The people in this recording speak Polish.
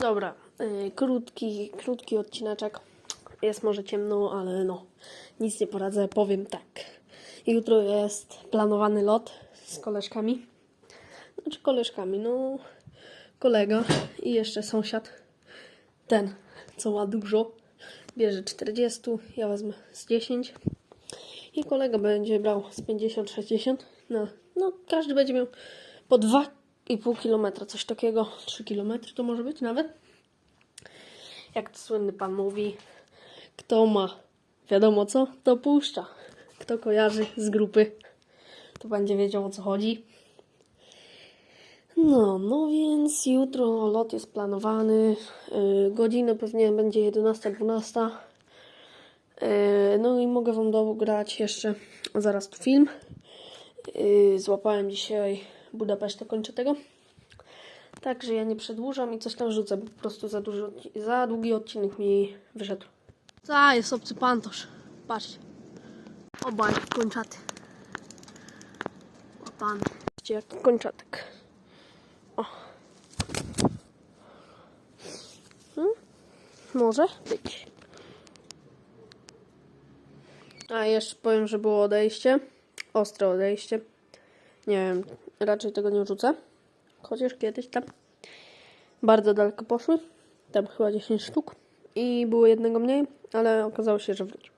Dobra, y, krótki, krótki odcineczek. Jest może ciemno, ale no, nic nie poradzę, powiem tak. Jutro jest planowany lot z koleżkami. Znaczy koleżkami, no kolega i jeszcze sąsiad. Ten, co ma dużo, bierze 40, ja wezmę z 10. I kolega będzie brał z 50-60. No, no, każdy będzie miał po 2,5 km, coś takiego. 3 km to może być nawet. Jak to słynny pan mówi, kto ma wiadomo co, to puszcza. Kto kojarzy z grupy, to będzie wiedział o co chodzi. No, no więc jutro lot jest planowany. Yy, godzina pewnie będzie 11-12. Yy, no i mogę wam dograć jeszcze zaraz tu film. Yy, złapałem dzisiaj Budapesztę, kończę tego. Także ja nie przedłużam i coś tam rzucę, bo po prostu za, dużo, za długi odcinek mi wyszedł. Ta jest obcy pantosz. Patrzcie. Obaj kończaty. Łapany. Widzicie jaki kończatek. O. Hmm? Może być. A jeszcze powiem, że było odejście. Ostre odejście. Nie wiem, raczej tego nie rzucę. Chociaż kiedyś tam bardzo daleko poszły. Tam chyba 10 sztuk. I było jednego mniej, ale okazało się, że wrócił.